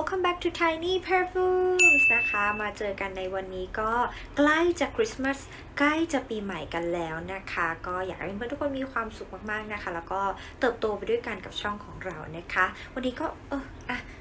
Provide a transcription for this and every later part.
welcome back to Tiny Perfumes นะคะ มาเจอกันในวันนี้ก็ใกล้จะคริสต์มาสใกล้จะปีใหม่กันแล้วนะคะ ก็อยากให้เพื่อนทุกคนมีความสุขมากๆนะคะ แล้วก็เติบโตไปด้วยกันกับช่องของเรานะคะ วันนี้ก็เออ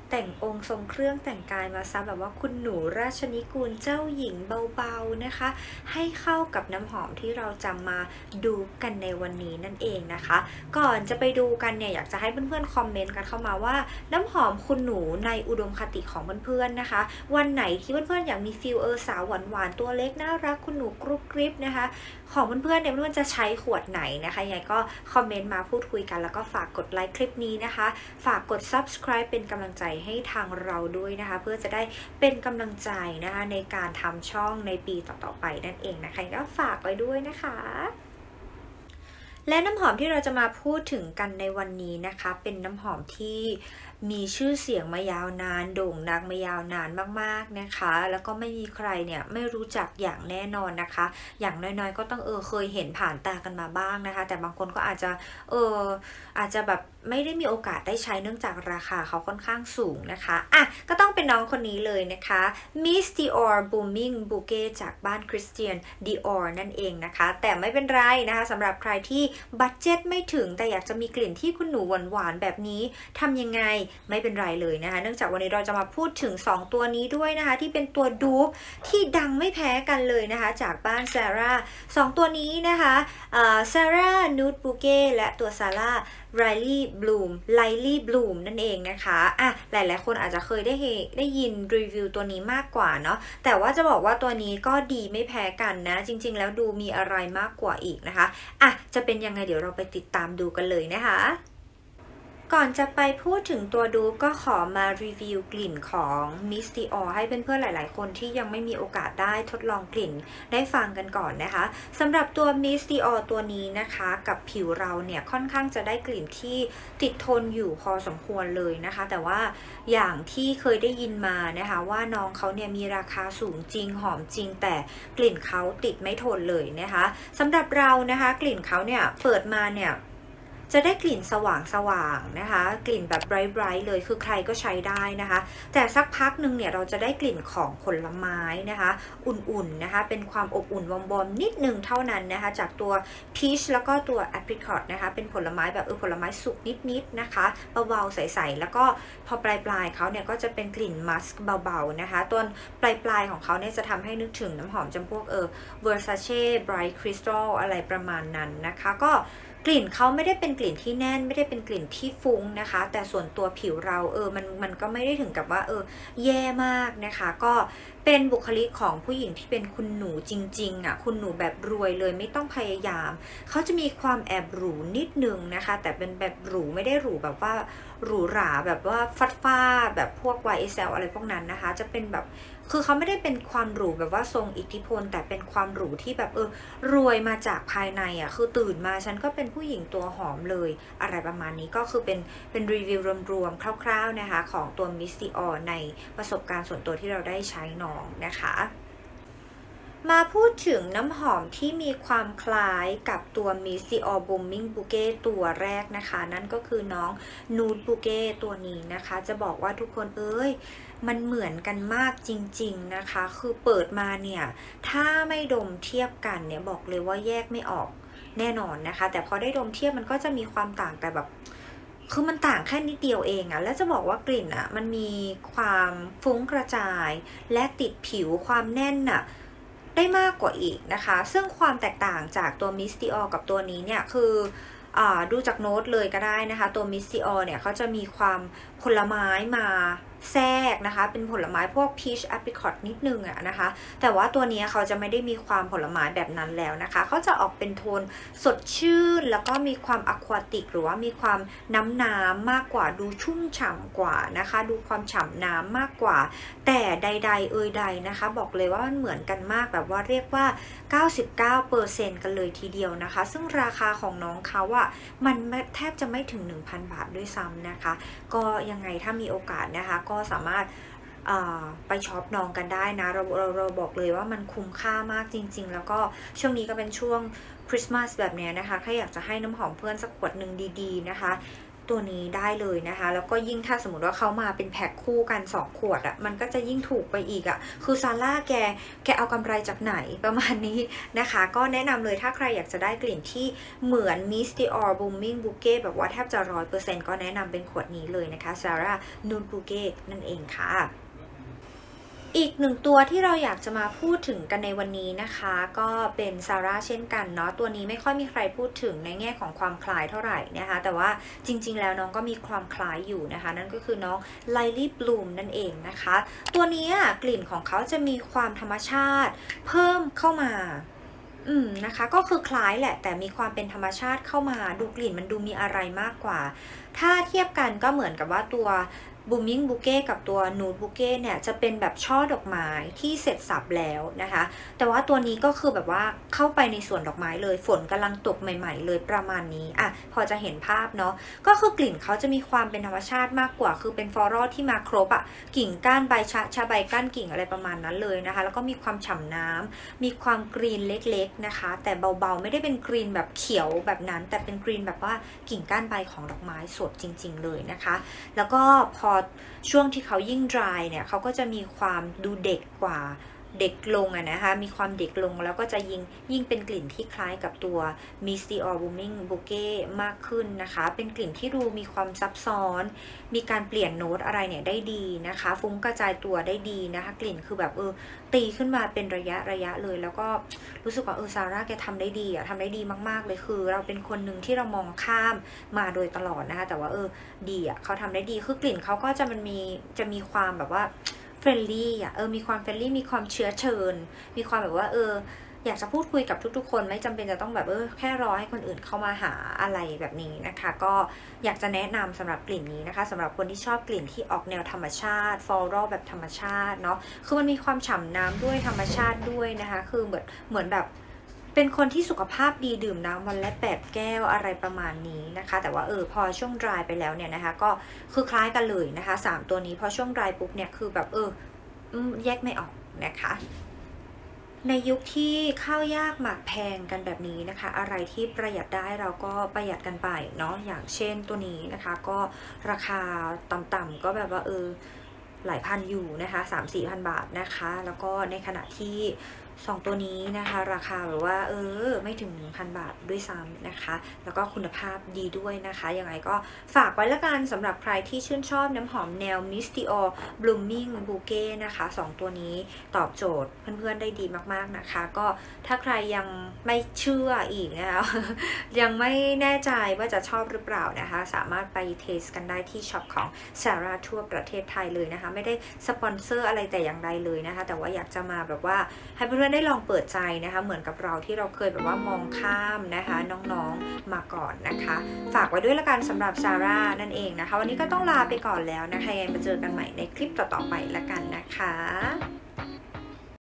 แต่งองค์ทรงเครื่องแต่งกายมาซะแบบว่าคุณหนูราชนิกูลเจ้าหญิงเบาๆนะคะ ให้เข้ากับน้ำหอมที่เราจะมาดูกันในวันนี้นั่นเองนะคะ ก่อนจะไปดูกันเนี่ยอยากจะให้เพื่อนๆคอมเมนต์กันเข้ามาว่า น้ำหอมคุณหนูในอุดมคติของเพื่อนๆนะคะ วันไหนที่เพื่อนๆอยากมีฟิลเออสาวหวานๆตัวเล็กน่ารักคุณหนูกรุบกริบนะคะ ของเพื่อนๆเนี่ยเพื่อนๆจะใช้ขวดไหนนะคะยังไงก็คอมเมนต์มาพูดคุยกันแล้วก็ฝากกดไลค์คลิปนี้นะคะ ฝากกด subscribe เป็นกำลังใจให้ทางเราด้วยนะคะ เพื่อจะได้เป็นกำลังใจนะคะในการทำช่องในปีต่อๆไปนั่นเองนะคะก็ฝากไว้ด้วยนะคะและน้ำหอมที่เราจะมาพูดถึงกันในวันนี้นะคะ เป็นน้ำหอมที่มีชื่อเสียงมายาวนาน โด่งดังมายาวนานมากๆนะคะ แล้วก็ไม่มีใครเนี่ยไม่รู้จักอย่างแน่นอนนะคะ อย่างน้อยๆ ก็ต้องเออเคยเห็นผ่านตากันมาบ้างนะคะ แต่บางคนก็อาจจะเอออาจจะแบบ ไม่ได้มีโอกาสได้ใช้เนื่องจากราคาเขาค่อนข้างสูงนะคะ อะ ก็ต้องเป็นน้องคนนี้เลยนะคะ Miss Dior Booming Bouquet จากบ้าน Christian Dior นั่นเองนะคะ แต่ไม่เป็นไรนะคะสำหรับใครที่บัตเจ็ตไม่ถึงแต่อยากจะมีกลิ่นที่คุณหนูหวานๆแบบนี้ทำยังไงไม่เป็นไรเลยนะคะ เนื่องจากวันนี้เราจะมาพูดถึง 2 ตัวนี้ด้วยนะคะ ที่เป็นตัวดูที่ดังไม่แพ้กันเลยนะคะ จากบ้าน Sarah 2ตัวนี้นะคะซาร่านูดบูเก้และตัวซาร่าไรลี่บลูมไลลี่บลูมนั่นเองนะคะอะหลายๆ คนอาจจะเคยได้ได้ยินรีวิวตัวนี้มากกว่าเนาะแต่ว่าจะบอกว่าตัวนี้ก็ดีไม่แพ้กันนะ จริง ๆ แล้วดูมีอะไรมากกว่าอีกนะคะอะจะเป็นยังไงเดี๋ยวเราไปติดตามดูกันเลยนะคะ ก่อนจะไปพูดถึงตัวดูก็ขอมารีวิวกลิ่นของ Miss Dior ให้เพื่อนๆหลายๆ คนที่ยังไม่มีโอกาสได้ทดลองกลิ่นได้ฟังกันก่อนนะคะสำหรับตัว Miss Dior ตัวนี้นะคะ กับผิวเราเนี่ยค่อนข้างจะได้กลิ่นที่ติดทนอยู่พอสมควรเลยนะคะ แต่ว่าอย่างที่เคยได้ยินมานะคะว่าน้องเขาเนี่ยมีราคาสูงจริงหอมจริง แต่กลิ่นเขาติดไม่ทนเลยนะคะสำหรับเรานะคะ กลิ่นเขาเนี่ยเปิดมาเนี่ย จะได้กลิ่นสว่างสว่างๆนะคะ กลิ่นแบบไบรท์ๆเลยคือใครก็ใช้ได้นะคะ แต่สักพักหนึ่งเนี่ยเราจะได้กลิ่นของผลไม้นะคะ อุ่นๆนะคะ เป็นความอบอุ่นวอมๆนิดนึงเท่านั้นนะคะ จากตัวพีชแล้วก็ตัวแอปริคอตนะคะ เป็นผลไม้แบบเออผลไม้สุกนิดๆนะคะเบาๆใสๆแล้วก็พอปลายๆเขาเนี่ยก็จะเป็นกลิ่นมัสก์เบาๆนะคะตัวปลายๆของเขาเนี่ยจะทำให้นึกถึงน้ำหอมจำพวกเออ Versace Bright Crystal อะไรประมาณนั้นนะคะก็ กลิ่นเขาไม่ได้เป็นกลิ่นที่แน่น ไม่ได้เป็นกลิ่นที่ฟุ้งนะคะ แต่ส่วนตัวผิวเราเออมันมันก็ไม่ได้ถึงกับว่าเออแย่มากนะคะ ก็ เป็นบุคลิกของผู้หญิงที่เป็นคุณหนูจริงๆอะคุณหนูแบบรวยเลยไม่ต้องพยายาม เขาจะมีความแอบหรูนิดนึงนะคะ แต่เป็นแบบหรูไม่ได้หรูแบบว่าหรูหราแบบว่าฟัดฟ้าแบบพวก YSL อะไรพวกนั้นนะคะ จะเป็นแบบคือเขาไม่ได้เป็นความหรูแบบว่าทรงอิทธิพล แต่เป็นความหรูที่แบบเออรวยมาจากภายในอะคือตื่นมาฉันก็เป็นผู้หญิงตัวหอมเลยอะไรประมาณนี้ก็คือเป็นเป็นรีวิวรวมๆคร่าว ๆนะคะ ของตัว Miss Dior ในประสบการณ์ส่วนตัวที่เราได้ใช้น้องนะคะ มาพูดถึงน้ำหอมที่มีความคล้ายกับตัว Miss Dior Booming Bouquet ตัวแรกนะคะ นั่นก็คือน้อง Nude Bouquet ตัวนี้นะคะ จะบอกว่าทุกคนเอ้ยมันเหมือนกันมากจริงๆนะคะ คือเปิดมาเนี่ย ถ้าไม่ดมเทียบกันเนี่ยบอกเลยว่าแยกไม่ออกแน่นอนนะคะ แต่พอได้ดมเทียบมันก็จะมีความต่างแต่แบบ คือมันต่างแค่นิดเดียวเองอะแล้วจะบอกว่ากลิ่นอะมันมีความฟุ้งกระจาย และติดผิวความแน่นอะได้มากกว่าอีกนะคะ ซึ่งความแตกต่างจากตัวมิสติออกับตัวนี้เนี่ยคืออดูจากโน้ตเลยก็ได้นะคะ ตัวมิสติออเนี่ยเขาจะมีความผลไม้มา แทรกนะคะ เป็นผลไม้พวกพีชแอปริคอตนิดนึงอะนะคะ แต่ว่าตัวนี้เขาจะไม่ได้มีความผลไม้แบบนั้นแล้วนะคะ เขาจะออกเป็นโทนสดชื่น แล้วก็มีความอะควาติก หรือว่ามีความน้ำน้ำมากกว่าดูชุ่มฉ่ำกว่านะคะ ดูความฉ่ำน้ำมากกว่า แต่ใด ๆ เอ่ยใดนะคะ บอกเลยว่ามันเหมือนกันมากแบบว่าเรียกว่า 99%กันเลยทีเดียวนะคะ ซึ่งราคาของน้องเขาอะมันแทบจะไม่ถึง 1,000 บาทด้วยซ้ำนะคะ ก็ยังไงถ้ามีโอกาสนะคะก็สามารถไปช็อปนองกันได้นะเราเราเราบอกเลยว่ามันคุ้มค่ามากจริง ๆ แล้วก็ช่วงนี้ก็เป็นช่วงคริสต์มาสแบบนี้นะคะถ้าอยากจะให้น้ำหอมเพื่อนสักขวดหนึ่งดี ๆ นะคะ ตัวนี้ได้เลยนะคะ แล้วก็ยิ่งถ้าสมมติว่าเขามาเป็นแพ็คคู่กัน 2 ขวดอะ่ะมันก็จะยิ่งถูกไปอีกอะ่ะคือซาร่าแกแกเอากำไรจากไหนประมาณนี้นะคะ ก็แนะนำเลยถ้าใครอยากจะได้กลิ่นที่เหมือน m i s t ิออร์บูมิ่งบูเก้แบบว่าแทบจะร้อยเปอร์เซ็นต์ก็แนะนำเป็นขวดนี้เลยนะคะซาร่านูนบูเก้นั่นเองค่ะ อีกหนึ่งตัวที่เราอยากจะมาพูดถึงกันในวันนี้นะคะ ก็เป็นซาร่าเช่นกันเนาะตัวนี้ไม่ค่อยมีใครพูดถึงในแง่ของความคล้ายเท่าไหร่นะคะ แต่ว่าจริง ๆ แล้วน้องก็มีความคล้ายอยู่นะคะ นั่นก็คือน้อง l i l y Bloom นั่นเองนะคะ ตัวนี้กลิ่นของเขาจะมีความธรรมชาติ เพิ่มเข้ามาอืมนะคะก็คือคล้ายแหละ แต่มีความเป็นธรรมชาติเข้ามาดูกลิ่นมันดูมีอะไรมากกว่า ถ้าเทียบกันก็เหมือนกับว่าตัว Booming Bouquet กับตัว Nude Bouquet เนี่ยจะเป็นแบบช่อดอกไม้ที่เสร็จสับแล้วนะคะ แต่ว่าตัวนี้ก็คือแบบว่าเข้าไปในสวนดอกไม้เลย ฝนกำลังตกใหม่ ๆ เลยประมาณนี้อะพอจะเห็นภาพเนาะก็คือกลิ่นเขาจะมีความเป็นธรรมชาติมากกว่า คือเป็นฟลอรัลที่มาครบอะกิ่งก้านใบชะชาใบก้านกิ่งอะไรประมาณนั้นเลยนะคะ แล้วก็มีความฉ่ำน้ำมีความกรีนเล็กๆนะคะ แต่เบาๆไม่ได้เป็นกรีนแบบเขียวแบบนั้น แต่เป็นกรีนแบบว่ากิ่งก้านใบของดอกไม้สดจริง ๆ เลยนะคะ แล้วก็พอช่วงที่เขายิ่ง dry เนี่ยเขาก็จะมีความดูเด็กกว่า เด็กลงอะนะคะมีความเด็กลงแล้วก็จะยิ่งยิ่งเป็นกลิ่นที่คล้ายกับตัว Miss Dior Booming Bouquet มากขึ้นนะคะ เป็นกลิ่นที่ดูมีความซับซ้อน มีการเปลี่ยนโน้ตอะไรเนี่ยได้ดีนะคะ ฟุ้งกระจายตัวได้ดีนะคะ กลิ่นคือแบบเออตีขึ้นมาเป็นระยะระยะเลย แล้วก็รู้สึกว่าเออซาร่าแกทำได้ดีอะทำได้ดีมาก ๆ เลยคือ เราเป็นคนหนึ่งที่เรามองข้ามมาโดยตลอดนะคะ แต่ว่าเออดีอะเขาทำได้ดีคือกลิ่นเขาก็จะมันมีจะมีความแบบว่า เฟรนลี่อะเออมีความเฟรนลี่มีความเชื้อเชิญ มีความแบบว่าเออ อยากจะพูดคุยกับทุกๆ คนไม่จำเป็นจะต้องแบบเออแค่รอให้คนอื่นเข้ามาหาอะไรแบบนี้นะคะ ก็อยากจะแนะนำสำหรับกลิ่นนี้นะคะสำหรับคนที่ชอบกลิ่นที่ออกแนวธรรมชาติฟลอรัลแบบธรรมชาติเนาะคือมันมีความฉ่ำน้ำด้วยธรรมชาติด้วยนะคะ คือเหมือนเหมือนแบบ เป็นคนที่สุขภาพดีดื่มน้ำวันละแปดแก้วอะไรประมาณนี้นะคะ แต่ว่าเออพอช่วง dry ไปแล้วเนี่ยนะคะ ก็คือคล้ายกันเลยนะคะสามตัวนี้พอช่วง dry ปุ๊บเนี่ยคือแบบเออแยกไม่ออกนะคะในยุคที่ข้าวยากหมากแพงกันแบบนี้นะคะ อะไรที่ประหยัดได้เราก็ประหยัดกันไปเนาะอย่างเช่นตัวนี้นะคะ ก็ราคาต่ำๆก็แบบว่าเออหลายพันอยู่นะคะ3 4พันบาทนะคะ แล้วก็ในขณะที่ 2 ตัวนี้นะคะราคาแบบว่าเออไม่ถึง 1,000 บาทด้วยซ้ำนะคะ แล้วก็คุณภาพดีด้วยนะคะยังไงก็ฝากไว้ละกันสำหรับใครที่ชื่นชอบน้ำหอมแนว Miss Dior Blooming Bouquet นะคะ 2 ตัวนี้ตอบโจทย์เพื่อนๆได้ดีมากๆนะคะ ก็ถ้าใครยังไม่เชื่ออีกนะคะยังไม่แน่ใจว่าจะชอบหรือเปล่านะคะ สามารถไปเทสกันได้ที่ช็อปของ Sarah ทั่วประเทศไทยเลยนะคะ ไม่ได้สปอนเซอร์อะไรแต่อย่างใดเลยนะคะ แต่ว่าอยากจะมาแบบว่าให้เพื่อนๆได้ลองเปิดใจนะคะ เหมือนกับเราที่เราเคยแบบว่ามองข้ามนะคะ น้องๆมาก่อนนะคะ ฝากไว้ด้วยละกันสำหรับซาร่านั่นเองนะคะ วันนี้ก็ต้องลาไปก่อนแล้วนะคะยังไงมาเจอกันใหม่ในคลิปต่อๆไปละกันนะคะ